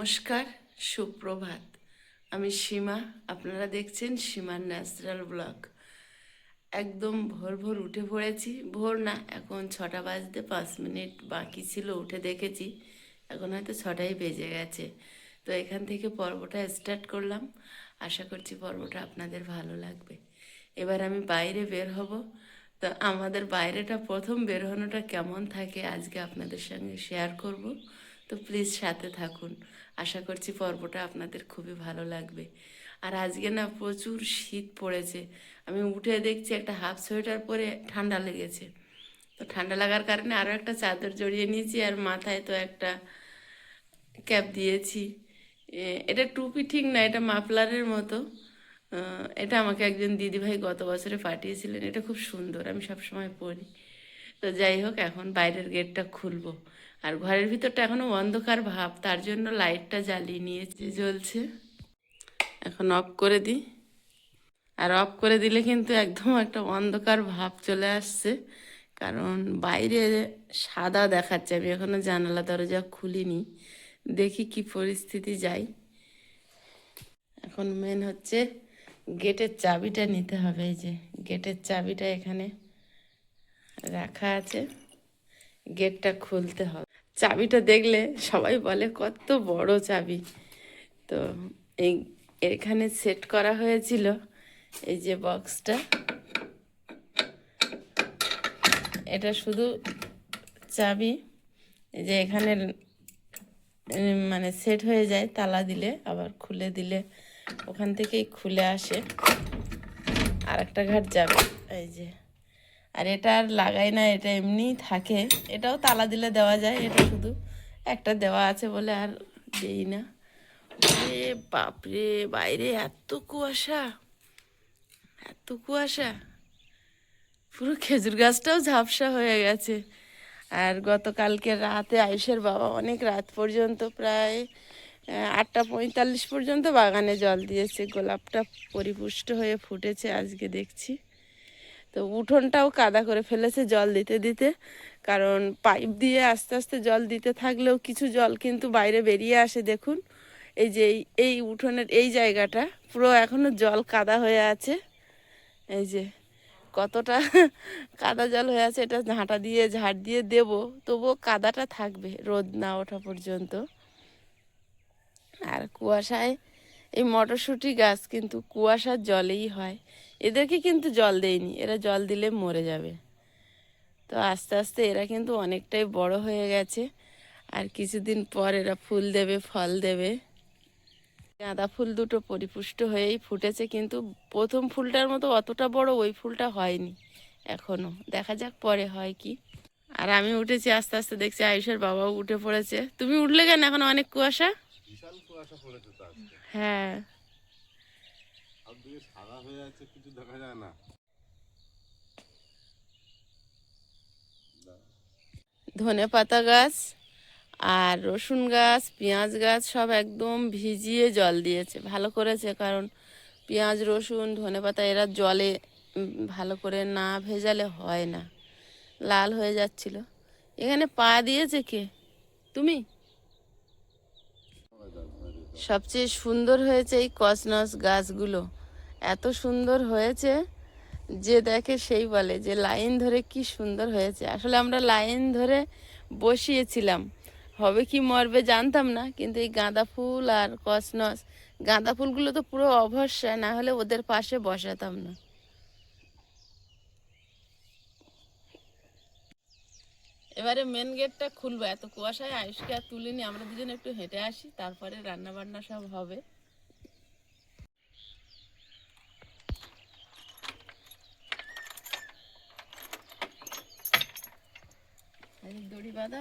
নমস্কার, সুপ্রভাত। আমি সীমা, আপনারা দেখছেন সীমার ন্যাচারাল ব্লগ। একদম ভোর ভোর উঠে পড়েছি, ভোর না, এখন ছটা বাজতে পাঁচ মিনিট বাকি ছিল, উঠে দেখেছি, এখন হয়তো ছটাই বেজে গেছে। তো এখান থেকে পর্বটা স্টার্ট করলাম, আশা করছি পর্বটা আপনাদের ভালো লাগবে। এবার আমি বাইরে বের হব, তো আমাদের বাইরেটা প্রথম বের হনোটা কেমন থাকে আজকে আপনাদের সঙ্গে শেয়ার করব। তো প্লিজ সাথে থাকুন। আশা করছি পর্বটা আপনাদের খুবই ভালো লাগবে। আর আজকে না প্রচুর শীত পড়েছে। আমি উঠে দেখছি একটা হাফ সোয়েটার পরে ঠান্ডা লেগেছে। তো ঠান্ডা লাগার কারণে আরও একটা চাদর জড়িয়ে নিয়েছি আর মাথায় তো একটা ক্যাপ দিয়েছি। এটা টুপি ঠিক না, এটা মাফলারের মতো। এটা আমাকে একজন দিদিভাই গত বছরে পাঠিয়েছিলেন। এটা খুব সুন্দর, আমি সবসময় পরি। তো যাই হোক, এখন বাইরের গেটটা খুলবো। আর ঘরের ভিতরটা এখনও অন্ধকার ভাব, তার জন্য লাইটটা জ্বালিয়ে নিয়েছি, জ্বলছে। এখন অফ করে দিই। আর অফ করে দিলে কিন্তু একদম একটা অন্ধকার ভাব চলে আসছে, কারণ বাইরে সাদা দেখাচ্ছে। আমি এখনও জানালা দরজা খুলিনি, দেখি কি পরিস্থিতি যাই। এখন মেন হচ্ছে গেটের চাবিটা নিতে হবে, এই যে গেটের চাবিটা এখানে রাখা আছে। গেটটা খুলতে হবে। চাবিটা দেখলে সবাই বলে, কত বড় চাবি। তো এই এখানে সেট করা হয়েছিল এই যে বক্সটা। এটা শুধু চাবি, এই যে এখানে মানে সেট হয়ে যায় তালা দিলে, আবার খুলে দিলে ওখান থেকেই খুলে আসে। আর একটা ঘাট যাবে, এই যে। আর এটা আর লাগাই না, এটা এমনিই থাকে। এটাও তালা দিলে দেওয়া যায়, এটা শুধু একটা দেওয়া আছে বলে আর দেই না। এ বাপরে, বাইরে এত কুয়াশা এত কুয়াশা। পুরো খেজুর গাছটাও ঝাপসা হয়ে গেছে। আর গতকালকে রাতে আয়ুষের বাবা অনেক রাত পর্যন্ত প্রায় আটটা পঁয়তাল্লিশ পর্যন্ত বাগানে জল দিয়েছে। গোলাপটা পরিপুষ্ট হয়ে ফুটেছে, আজকে দেখছি। তো উঠোনটাও কাদা করে ফেলেছে জল দিতে দিতে। কারণ পাইপ দিয়ে আস্তে আস্তে জল দিতে থাকলেও কিছু জল কিন্তু বাইরে বেরিয়ে আসে, দেখুন। এই যে এই- উঠোনের এই জায়গাটা পুরো এখনও জল কাদা হয়ে আছে। এই যে কতটা কাদা জল হয়ে আছে, এটা ঝাঁটা দিয়ে ঝাড় দিয়ে দেব। তবুও কাদাটা থাকবে রোদ না ওঠা পর্যন্ত। আর কুয়াশায় এই মটরশুঁটি গাছ কিন্তু কুয়াশার জলেই হয়। এদেরকে কিন্তু জল দেয়নি এরা জল দিলে মরে যাবে। তো আস্তে আস্তে এরা কিন্তু অনেকটাই বড় হয়ে গেছে। আর কিছুদিন পর এরা ফুল দেবে ফল দেবে। গাঁদা ফুল দুটো পরিপুষ্ট হয়েই ফুটেছে কিন্তু প্রথম ফুলটার মতো অতটা বড় ওই ফুলটা হয়নি এখনও। দেখা যাক পরে হয় কি। আর আমি উঠেছি আস্তে আস্তে দেখছি আয়ুষের বাবাও উঠে পড়েছে। তুমি উঠলে কেন এখন? অনেক কুয়াশা? হ্যাঁ। দিকে সাদা হয়ে আছে কিছু দেখা যায় না। ধনে পাতা গাছ আর রসুন গাছ, পেঁয়াজ গাছ সব একদম ভিজিয়ে জল দিয়েছে, ভালো করেছে, কারণ পেঁয়াজ, রসুন, ধনে পাতা এরা জলে ভালো করে না ভেজালে হয় না, লাল হয়ে যাচ্ছিল। এখানে পা দিয়েছে কে? তুমি? সবচেয়ে সুন্দর হয়েছে এই কসনস গাছগুলো। এত সুন্দর হয়েছে যে দেখে সেই বলে যে লাইন ধরে কি সুন্দর হয়েছে। আসলে আমরা লাইন ধরে বসিয়েছিলাম। হবে কি মরবে জানতাম না, কিন্তু এই গাঁদা ফুল আর কসনস গাঁদা ফুলগুলো তো পুরো অভরসা না হলে ওদের পাশে বসাতাম না। এবারে মেন গেটটা খুলবো। এত কুয়াশায় আয়ুষকে আর তুলিনি, আমরা দুজন একটু হেঁটে আসি, তারপরে রান্না বান্না সব হবে। দড়ি বাঁধা।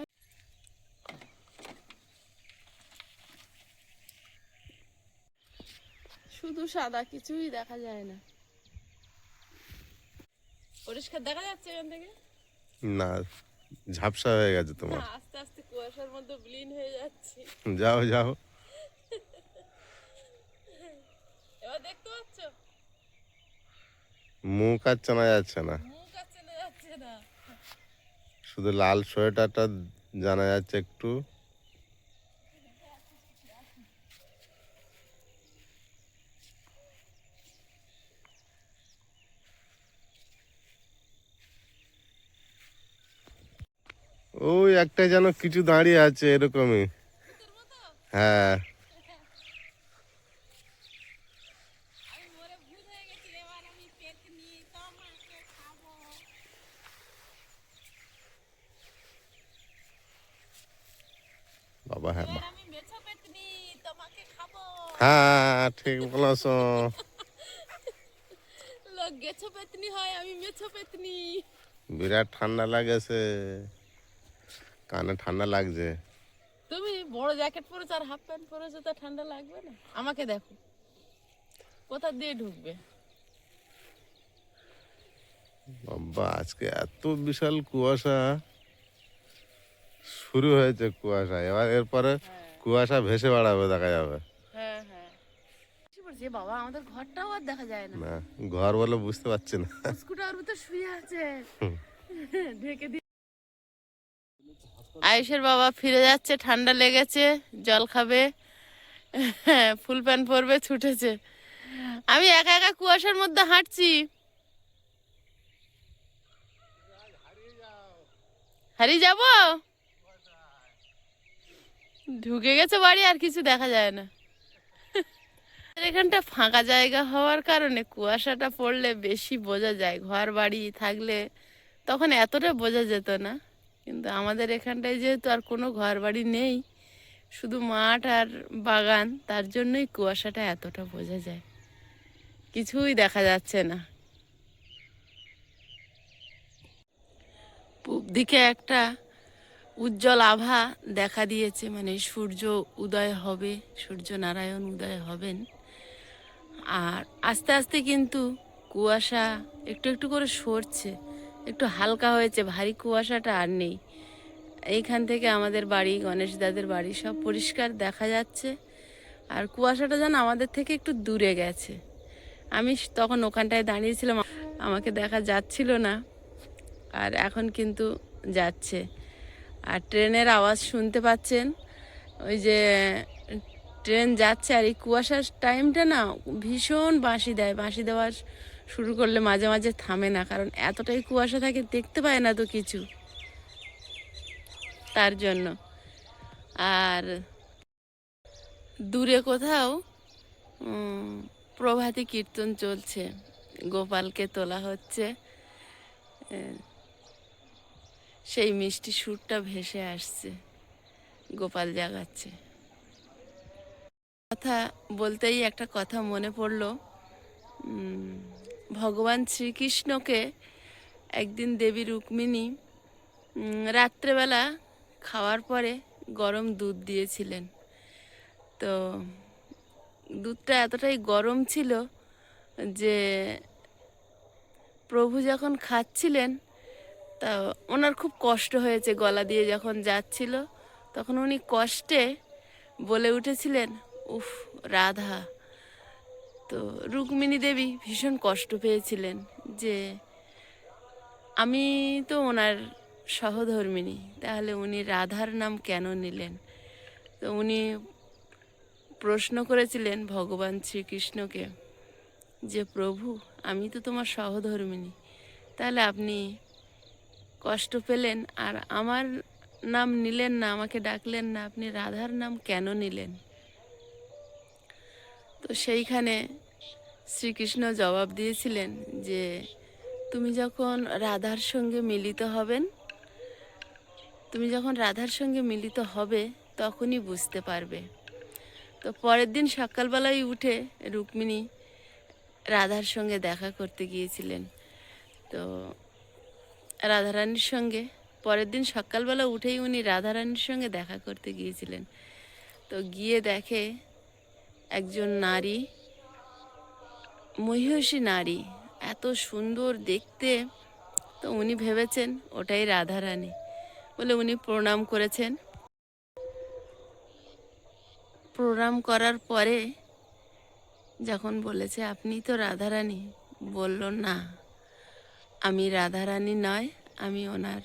শুধু সাদা কিছুই দেখা যায় না। পরিষ্কার দেখা যাচ্ছে এখান থেকে? না ঝাপসা হয়ে গেছে তোমার। আস্তে আস্তে কুয়াশার মধ্যে বিলীন হয়ে যাচ্ছে। যাও যাও। এবার দেখতে পাচ্ছ? মুখ আর চেনা যাচ্ছে না। শুধু লাল সোয়েটারটা জানা যাচ্ছে একটু। ওই একটা যেন কিছু দাঁড়িয়ে আছে এরকমই। হ্যাঁ। বাবা হ্যাঁ বা- আমি মেছো পেতনি তোমাকে খাব হ্যাঁ ঠিক বলছ। লোক গেছো পেতনি হয় আমি মেছো পেতনি। বিরাট ঠান্ডা লাগেছে। কানে ঠান্ডা লাগছে। তুমি বড় জ্যাকেট পরেছো আর হাফ প্যান্ট পরেছো তো ঠান্ডা লাগবে না? আমাকে দেখো। কোথা দিয়ে ঢুকবে? বাবা আজকে এত বিশাল কুয়াশা। শুরু হয়েছে কুয়াশা। এবার এরপরে কুয়াশা ভেসে বাড়াবে দেখা যাবে। হ্যাঁ হ্যাঁ। বাবা আমাদের ঘরটাও আর দেখা যায় না। না ঘর বলে বুঝতে পারছি না। স্কুটার ভিতর শুয়ে আছে। ঢেকে আয়ুষের বাবা ফিরে যাচ্ছে ঠান্ডা লেগেছে জল খাবে ফুল প্যান্ট পরবে ছুটেছে। আমি একা একা কুয়াশার মধ্যে হাঁটছি। হারিয়ে যাব? ঢুকে গেছে বাড়ি, আর কিছু দেখা যায় না। এখানটা ফাঁকা জায়গা হওয়ার কারণে কুয়াশাটা পড়লে বেশি বোঝা যায়। ঘর বাড়ি থাকলে তখন এতটা বোঝা যেত না। কিন্তু আমাদের এখানটায় যেহেতু আর কোনো ঘর বাড়ি নেই, শুধু মাঠ আর বাগান, তার জন্যই কুয়াশাটা এতটা বোঝা যায়। কিছুই দেখা যাচ্ছে না। পূব দিকে একটা উজ্জ্বল আভা দেখা দিয়েছে মানে সূর্য উদয় হবে সূর্য নারায়ণ উদয় হবেন। আর আস্তে আস্তে কিন্তু কুয়াশা একটু একটু করে সরছে, একটু হালকা হয়েছে, ভারী কুয়াশাটা আর নেই। এইখান থেকে আমাদের বাড়ি, গণেশ দাদের বাড়ি সব পরিষ্কার দেখা যাচ্ছে, আর কুয়াশাটা যেন আমাদের থেকে একটু দূরে গেছে। আমি তখন ওখানটায় দাঁড়িয়েছিলাম, আমাকে দেখা যাচ্ছিল না, আর এখন কিন্তু যাচ্ছে। আর ট্রেনের আওয়াজ শুনতে পাচ্ছেন? ওই যে ট্রেন যাচ্ছে আর এই কুয়াশার টাইমটা না ভীষণ বাঁশি দেয়। বাঁশি দেওয়া শুরু করলে মাঝে মাঝে থামে না, কারণ এতটাই কুয়াশা থাকে দেখতে পায় না তো কিছু তার জন্য। আর দূরে কোথাও প্রভাতী কীর্তন চলছে। গোপালকে তোলা হচ্ছে। সেই মিষ্টি সুরটা ভেসে আসছে। গোপাল জাগাচ্ছে। কথা বলতেই একটা কথা মনে পড়ল। ভগবান শ্রীকৃষ্ণকে একদিন দেবী রুক্মিণী রাত্রেবেলা খাওয়ার পরে গরম দুধ দিয়েছিলেন। তো দুধটা এতটাই গরম ছিল যে প্রভু যখন খাচ্ছিলেন তা ওনার খুব কষ্ট হয়েছে গলা দিয়ে যখন যাচ্ছিল, তখন উনি কষ্টে বলে উঠেছিলেন, উফ, রাধা। তো রুক্মিণী দেবী ভীষণ কষ্ট পেয়েছিলেন যে আমি তো ওনার সহধর্মিনী তাহলে উনি রাধার নাম কেন নিলেন? তো উনি প্রশ্ন করেছিলেন ভগবান শ্রীকৃষ্ণকে যে, প্রভু, আমি তো তোমার সহধর্মিনী তাহলে আপনি কষ্ট পেলেন আর আমার নাম নিলেন না, আমাকে ডাকলেন না, আপনি রাধার নাম কেন নিলেন? তো সেইখানে শ্রীকৃষ্ণ জবাব দিয়েছিলেন যে, তুমি যখন রাধার সঙ্গে মিলিত হবেন, তুমি যখন রাধার সঙ্গে মিলিত হবে, তখনই বুঝতে পারবে। তো পরের দিন সকালবেলায় উঠে রুক্মিণী রাধার সঙ্গে দেখা করতে গিয়েছিলেন। তো রাধারানীর সঙ্গে। পরের দিন সকালবেলা উঠেই উনি রাধারানীর সঙ্গে দেখা করতে গিয়েছিলেন। তো গিয়ে দেখে একজন নারী, মহিষী নারী, এত সুন্দর দেখতে। তো উনি ভেবেছেন ওটাই রাধারানী বলে উনি প্রণাম করেছেন। প্রণাম করার পরে যখন বলেছে, আপনি তো রাধারানী, বলল, না। আমি রাধারানী নয়, আমি ওনার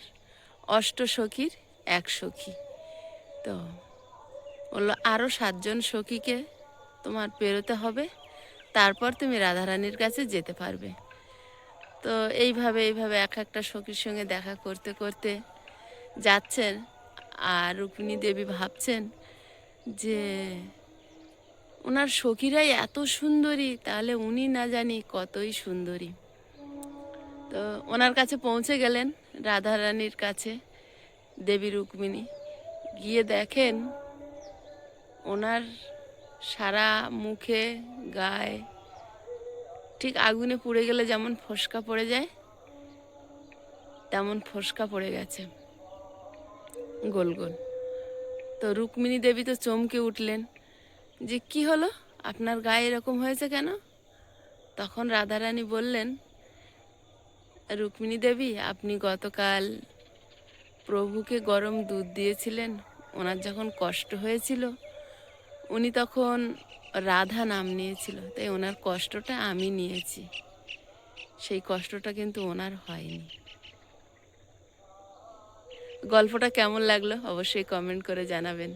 অষ্ট সখীর এক সখী। তো বলল আরও সাতজন সখীকে তোমার পেরোতে হবে, তারপর তুমি রাধারানীর কাছে যেতে পারবে। তো এইভাবে এইভাবে এক একটা সখীর সঙ্গে দেখা করতে করতে যাচ্ছেন আর রুক্মিণী দেবী ভাবছেন যে ওনার সখীরাই এত সুন্দরী, তাহলে উনি না জানি কতই সুন্দরী। তো ওনার কাছে পৌঁছে গেলেন রাধারানীর কাছে, দেবী রুক্মিণী। গিয়ে দেখেন ওনার সারা মুখে, গায়ে ঠিক আগুনে পুড়ে গেলে যেমন ফোসকা পড়ে যায়, তেমন ফোসকা পড়ে গেছে। গোল গোল। তো রুক্মিণী দেবী তো চমকে উঠলেন যে, কি হলো? আপনার গায়ে এরকম হয়েছে কেন? তখন রাধারানী বললেন রুক্মিণী দেবী, আপনি গতকাল প্রভুকে গরম দুধ দিয়েছিলেন। ওনার যখন কষ্ট হয়েছিল, উনি তখন রাধা নাম নিয়েছিল, তাই ওনার কষ্টটা আমি নিয়েছি। সেই কষ্টটা কিন্তু ওনার হয়নি। গল্পটা কেমন লাগল অবশ্যই কমেন্ট করে জানাবেন।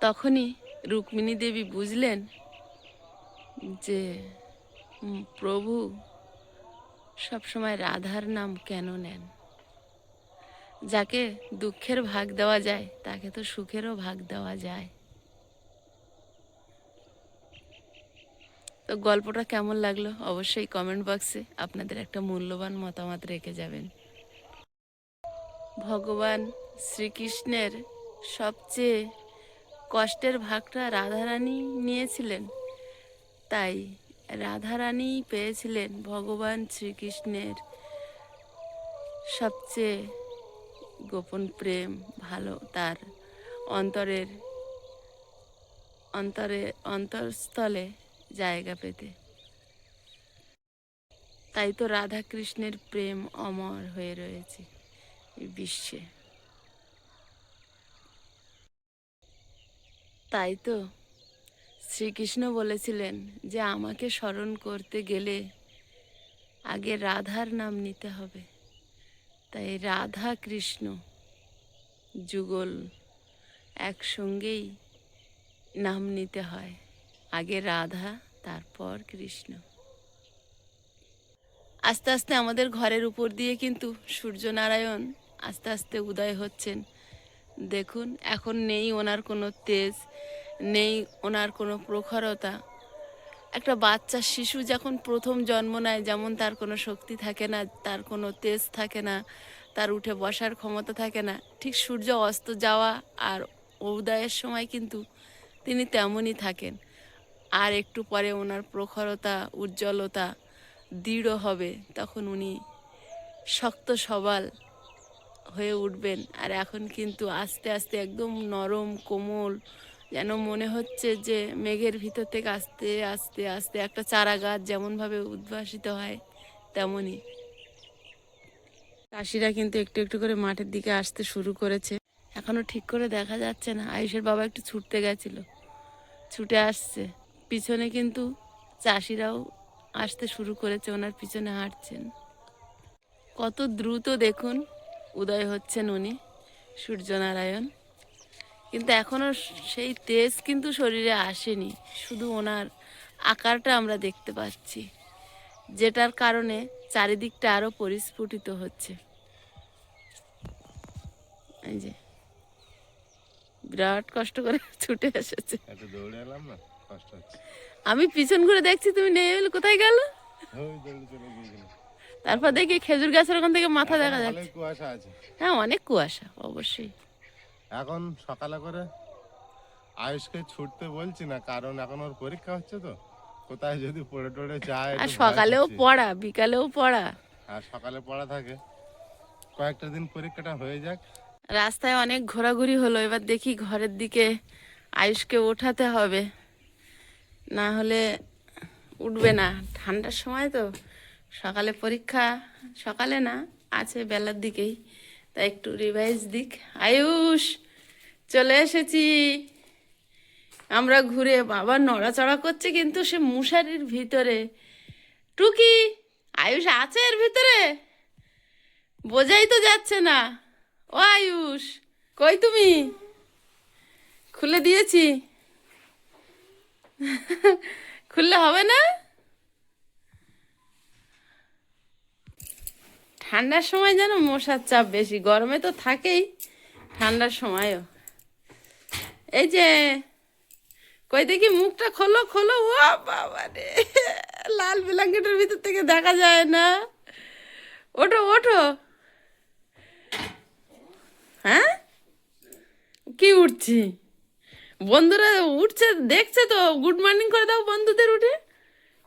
তখনই রুক্মিণী দেবী বুঝলেন যে প্রভু, সবসময় রাধার নাম কেন নেন? যাকে দুঃখের ভাগ দেওয়া যায়, তাকে তো সুখেরও ভাগ দেওয়া যায়। তো গল্পটা কেমন লাগল অবশ্যই কমেন্ট বক্সে আপনাদের একটা মূল্যবান মতামত রেখে যাবেন। ভগবান শ্রীকৃষ্ণের সবচেয়ে কষ্টের ভাগটা রাধারানী নিয়েছিলেন, তাই রাধারানী পেয়েছিলেন ভগবান শ্রীকৃষ্ণের সবচেয়ে গোপন প্রেম, ভালো তার। অন্তরের, অন্তরে, অন্তরস্থলে জায়গা পেতে। তাই তো রাধা কৃষ্ণের প্রেম অমর হয়ে রয়েছে বিশ্বে। তাই তো শ্রীকৃষ্ণ বলেছিলেন যে আমাকে স্মরণ করতে গেলে আগে রাধার নাম নিতে হবে। তাই রাধা কৃষ্ণ যুগল একসঙ্গেই নাম নিতে হয়। আগে রাধা, তারপর কৃষ্ণ। আস্তে আস্তে আমাদের ঘরের উপর দিয়ে কিন্তু সূর্যনারায়ণ আস্তে আস্তে উদয় হচ্ছেন। দেখুন, এখন নেই ওনার কোনো তেজ নেই ওনার কোনো প্রখরতা। একটা বাচ্চা শিশু যখন প্রথম জন্ম নেয়, যেমন তার কোনো শক্তি থাকে না, তার কোনো তেজ থাকে না, তার উঠে বসার ক্ষমতা থাকে না, ঠিক সূর্য অস্ত যাওয়া আর উদয়ের সময় কিন্তু তিনি তেমনই থাকেন। আর একটু পরে ওনার প্রখরতা, উজ্জ্বলতা দৃঢ় হবে, তখন উনি শক্ত সবাল হয়ে উঠবেন। আর এখন কিন্তু আস্তে আস্তে একদম নরম, কোমল যেন মনে হচ্ছে যে মেঘের ভিতর থেকে আস্তে আস্তে আস্তে একটা চারা গাছ যেমনভাবে উদ্ভাসিত হয়, তেমনই। চাষিরা কিন্তু একটু একটু করে মাঠের দিকে আসতে শুরু করেছে। এখনও ঠিক করে দেখা যাচ্ছে না। আয়ুষের বাবা একটু ছুটতে গেছিল। ছুটে আসছে। পিছনে কিন্তু চাষিরাও আসতে শুরু করেছে। ওনার পিছনে হাঁটছেন। কত দ্রুত দেখুন। উদয় হচ্ছেন উনি। সূর্যনারায়ণ। কিন্তু এখনও সেই তেজ কিন্তু শরীরে আসেনি। শুধু ওনার আকারটা আমরা দেখতে পাচ্ছি যেটার কারণে চারিদিকটা আরও পরিস্ফুটিত হচ্ছে। এই যে বিরাট কষ্ট করে ছুটে এসেছে। আমি পিছন ঘুরে দেখছি তুমি নেই বলে কোথায় গেল? তারপর দেখি খেজুর গাছের ওখান থেকে মাথা দেখা যাচ্ছে। হ্যাঁ অনেক কুয়াশা অবশ্যই। এখন সকালে করে আয়ুষকে ছুটতে বলছি না কারণ এখন ওর পরীক্ষা হচ্ছে তো। কোথায় যদি পড়ে টড়ে যায় আর সকালেও পড়া বিকালেও পড়া। আর সকালে পড়া থাকে। কয়েকটা দিন পরীক্ষাটা হয়ে যাক। রাস্তায় অনেক ঘোরাঘুরি হলো এবার দেখি ঘরের দিকে আয়ুষকে ওঠাতে হবে। না হলে উঠবে না। ঠান্ডার সময় তো। সকালে পরীক্ষা সকালে না আছে বেলার দিকেই। তাই একটু রিভাইজ দিক। আয়ুষ, চলে এসেছি। আমরা ঘুরে বাবা নড়াচড়া করছে কিন্তু সে মশারির ভিতরে। টুকি, আয়ুষ আছে এর ভিতরে? বোঝাই তো যাচ্ছে না। ও আয়ুষ, কই তুমি? খুলে দিয়েছি। খুললে হবে না? ঠান্ডার সময় যেন মশার চাপ বেশি, গরমে তো থাকেই ঠান্ডার সময়ও। এই যে, কই দেখি মুখটা খোলো খোলো, ও বাবা রে, লাল ব্ল্যাঙ্কেটের ভিতর থেকে দেখা যায় না। ওঠো ওঠো। হ্যাঁ? কি উঠছি? বন্ধুরা উঠছে, দেখছে তো গুড মর্নিং করে দাও বন্ধুদের উঠে।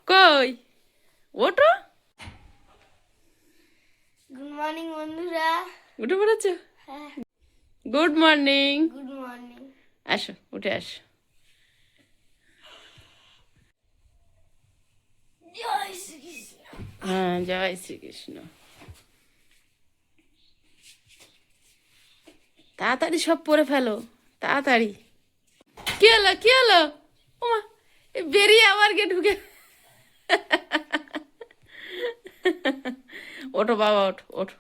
কই? ওঠো। গুড মর্নিং বন্ধুরা। উঠে পড়েছ? গুড মর্নিং গুড মর্নিং আসো উঠে আসো। হ্যাঁ জয় শ্রীকৃষ্ণ। তাড়াতাড়ি সব পরে ফেলো তাড়াতাড়ি। কি হলো কি হলো? ওমা বেরিয়ে আবার গে ঢুকে ওঠো বাবা ওঠো ওঠো।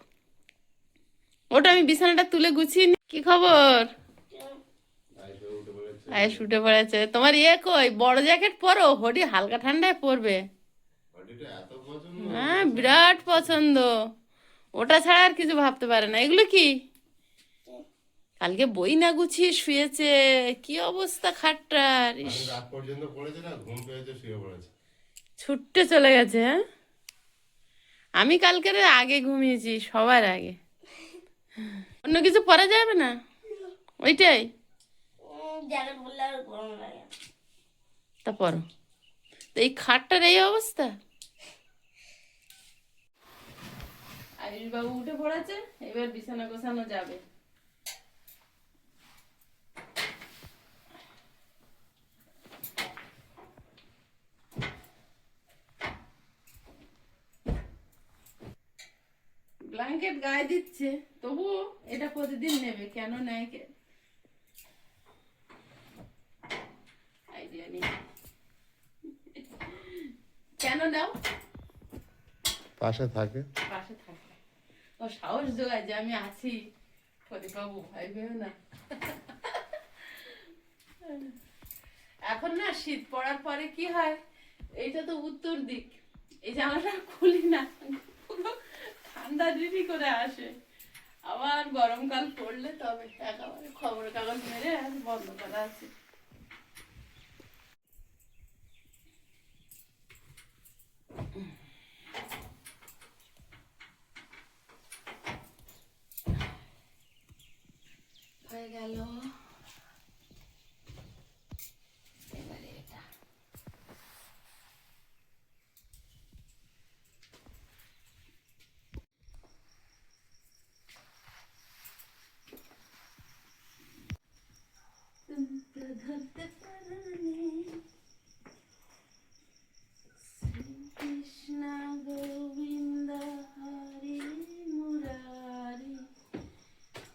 ওটা আমি বিছানাটা তুলে গুছিয়ে নি। কি খবর? আয়েস উঠে পড়েছে। তোমার ইয়ে কই? বড় জ্যাকেট পরো? হরি হালকা ঠান্ডায় পরবে। হ্যাঁ বিরাট পছন্দ। ওটা ছাড়া আর কিছু ভাবতে পারে না। এগুলো কি? কালকে বই না গুছিয়ে শুয়েছে। কি অবস্থা খাটটার? ছুট্টে চলে গেছে হ্যাঁ? আমি কালকের আগে ঘুমিয়েছি সবার আগে। অন্য কিছু পরা যাবে না? ওইটাই। তা পরো। তো এই খাটটার এই অবস্থা? আয়ুষ বাবু উঠে পড়েছে এবার বিছানা গোছানো যাবে। ব্ল্যাঙ্কেট গায়ে দিচ্ছে তবুও এটা প্রতিদিন নেবে কেন নেয় কে আইডিয়া নেই। কেন নাও পাশে থাকে। পাশে থাকে। ও সাহস যে আমি আছি। প্রদীপবাবু ভয় পেও না। এখন না শীত পড়ার পরে কি হয়? এইটা তো উত্তর দিক। এই জামাটা খুলি না। পুরো ঠান্ডা দিদি করে আসে। আবার গরমকাল পড়লে তবে একেবারে খবর কাগজ মেরে বন্ধ করা আছে। হয়ে গেল এবারে এটা ধরতে পারি শ্রীকৃষ্ণ গোবিন্দ হরি মুরারি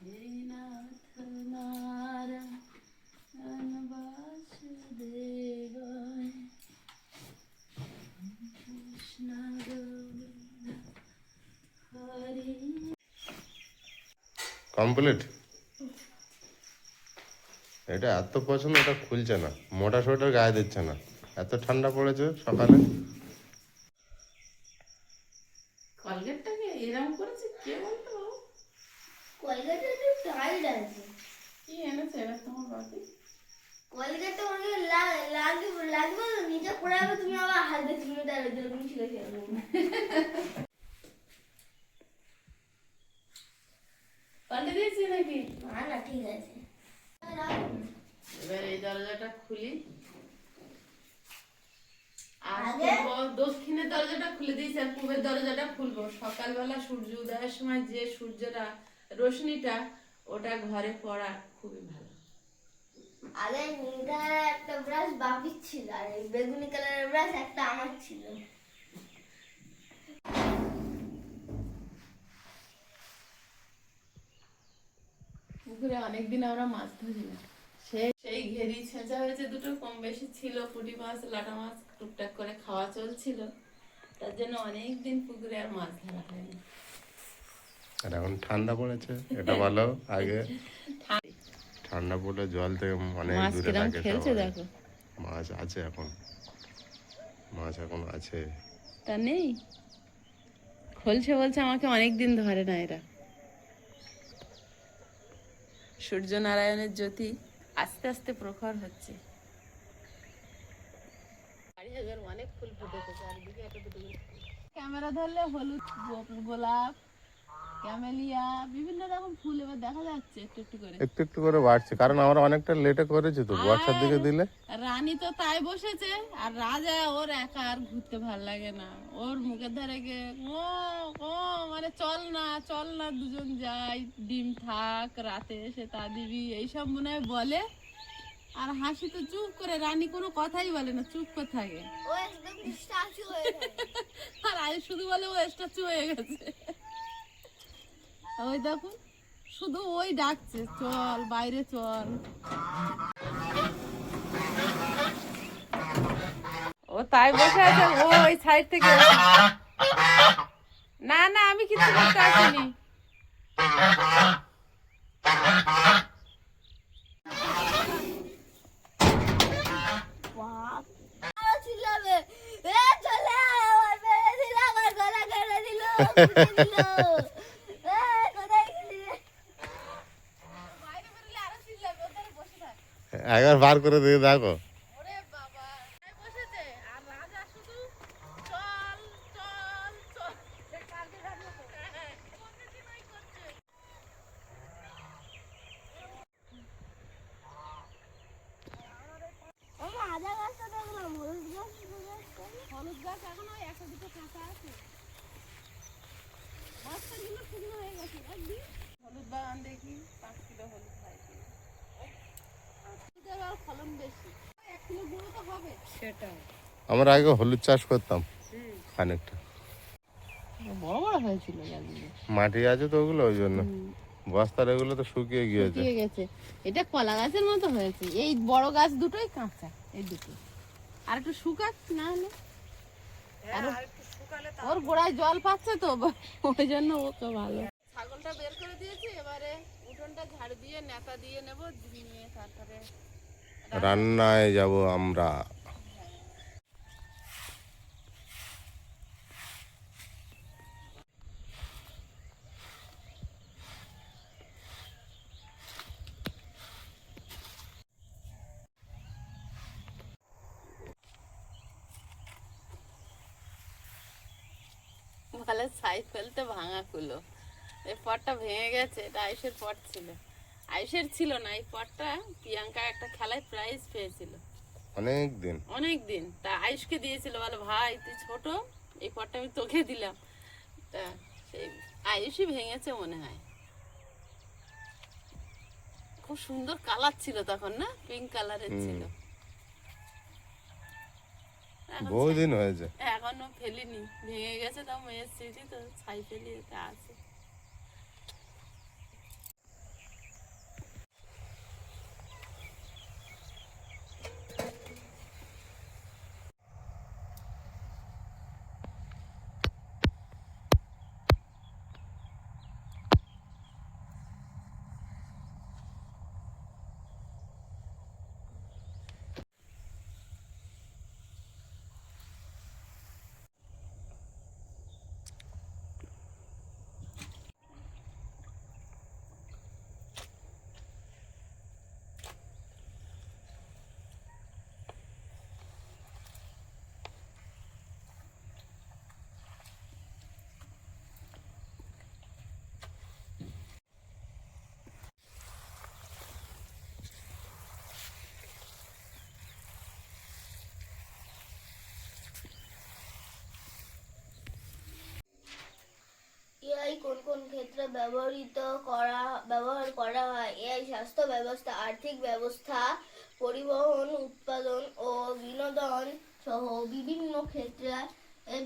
হে নাথ নারায়ণ বাসুদেবায় কৃষ্ণ গোবিন্দ হরি কমপ্লিট এটা এত পছন্দ, এটা খুলছে না। মোটা সোয়েটার গায়ে দিচ্ছে না। এত ঠান্ডা পড়েছে সকালে কলগেটটাকে এরম করেছে কে বলতো বাবু? কলকাতা একটু টাইট আছে কি এনেছে এবার তোমার বাকি কলকাতা অনেক লাগবে লাগবে না নিচে পড়ে যাবে তুমি আবার হাতে চুলে দেবে যেরকম ছিল সেরকম পাল্টে দিয়েছি নাকি না না ঠিক আছে এবার এই দরজাটা খুলি আর আগে? খুলবো, দক্ষিণের দরজাটা খুলে দিয়েছি আর পূবের দরজাটা খুলবো। সকালবেলা সূর্য উদয়ের সময় যে সূর্যটা রোশনিটা ওটা ঘরে পড়া খুবই ভালো। আগে নীল কালারের একটা ব্রাশ বাপির ছিল আর এই বেগুনি কালারের ব্রাশ একটা আমার ছিল। পুকুরে অনেকদিন আমরা মাছ ধরি না সেই ঘেরি ছেঁচা হয়েছে দুটো কম বেশি ছিল পুঁটি মাছ লাটা মাছ টুকটাক করে খাওয়া চলছিল। তার জন্য অনেক দিন পুকুরে আর মাছ ধরা হয়নি। আর এখন ঠান্ডা পড়েছে এটা ভালো আগে ঠান্ডা পড়লে জল থেকে অনেক দূরে থাকে মাছ আছে এখন। মাছ এখন আছে। তা নেই। খোলছে বলছে আমাকে অনেক দিন ধরে না এরা। সূর্য নারায়ণের জ্যোতি আস্তে আস্তে প্রখর হচ্ছে অনেক ফুল ফুটেছে। ক্যামেরা ধরলে হলুদ গোলাপ ক্যামেলিয়া বিভিন্ন রকম ফুল এবার দেখা যাচ্ছে একটু একটু করে। একটু একটু করে বাড়ছে কারণ আমরা অনেকটা লেটে করেছি তো বর্ষার দিকে দিলে। রানী তো তাই বসেছে আর রাজা ওর একা আর ঘুরতে ভালো লাগে না। ওর মুখের ধারে গিয়ে ও ও মানে চল না চল না দুজন যাই ডিম থাক রাতে এসে তা দিবি এইসব মনে হয় বলে। আর হাসি তো চুপ করে রানী কোনো কথাই বলে না চুপ করে থাকে ও একদম স্ট্যাচু হয়ে আর আজ শুধু বলে ও স্ট্যাচু হয়ে গেছে। ওই দেখো শুধু ওই ডাকছে চল বাইরে চল। ও তাই বসে আছে ও ওই সাইড থেকে না না আমি কিছু করতে আসিনি। চলে আমার গলা কেটে দিল। গাছগুলো শুকনো হয়ে গেছে একদিন হলুদ বাগান দেখি পাঁচ কিলো হলুদ। ফলন বেশি। এক কিলো গুঁড়ো তো হবে। সেটাই। আমরা আগে হলুদ চাষ করতাম। খানিকটা। বড় বড় হয়েছিল মাটি আছে তো ওগুলো ওই জন্য। বস্তার এগুলো তো শুকিয়ে গিয়েছে। শুকিয়ে গেছে। এটা কলা গাছের মতো হয়েছে। এই বড় গাছ দুটোই কাঁচা এই দুটো। আর একটু শুকাক না হলে। ওর গোড়ায় জল পাচ্ছে তো ওই জন্য ও তো ভালো। ছাগলটা বের করে দিয়েছি এবারে উঠোনটা ঝাড় দিয়ে নেতা দিয়ে নেব নিয়ে তারপরে রান্নায় যাব আমরা। সাই ফেলতে ভাঙা কুলো। এই পটটা ভেঙে গেছে, এটা আয়ুষের পট ছিল। আয়ুষের ছিল না এই পটটা প্রিয়াঙ্কা একটা খেলায় প্রাইজ পেয়েছিল। অনেক দিন অনেক দিন তা আয়ুষকে দিয়েছিল বলে ভাই তুই ছোট এই পটটা আমি তোকে দিলাম। তা সেই আয়ুষই ভেঙেছে মনে হয়। খুব সুন্দর কালার ছিল তখন না? পিঙ্ক কালারের ছিল। বহুদিন হয়েছে। এখনও ফেলিনি। ভেঙে গেছে তাও মেয়ের স্মৃতি তো ছাই ফেলি আছে এআই কোন কোন ক্ষেত্রে ব্যবহৃত করা, ব্যবহার করা হয়। এআই স্বাস্থ্য ব্যবস্থা, আর্থিক ব্যবস্থা, পরিবহন, উৎপাদন ও বিনোদন সহ বিভিন্ন ক্ষেত্রে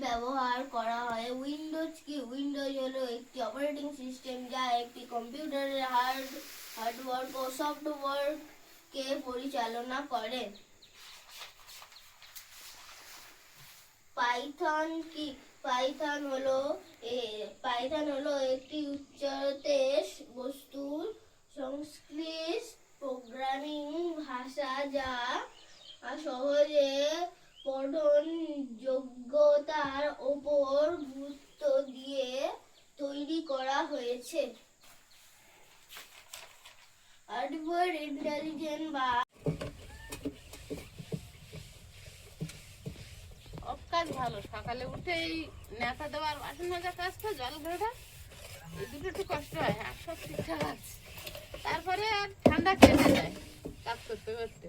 ব্যবহার করা হয়। উইন্ডোজ কি? উইন্ডোজ হলো একটি অপারেটিং সিস্টেম যা একটি কম্পিউটারের হার্ড, হার্ডওয়ার্ক ও সফটওয়্যারকে পরিচালনা করে। পাইথন কি? পাইথন হলো পাইথন হলো একটি উচ্চতের বস্তুর সংশ্লিষ্ট প্রোগ্রামিং ভাষা যা সহজে পঠন যোগ্যতার ওপর গুরুত্ব দিয়ে তৈরি করা হয়েছে। আর্টিফিশিয়াল ইন্টেলিজেন্স বা সব কাজ ভালো। সকালে উঠে এই নেতা দেওয়ার বাসন মাজা কাজটা জল ঘোড়া এই দুটো একটু কষ্ট হয়, আর সব ঠিকঠাক আছে। তারপরে আর ঠান্ডা কেটে যায় কাজ করতে করতে।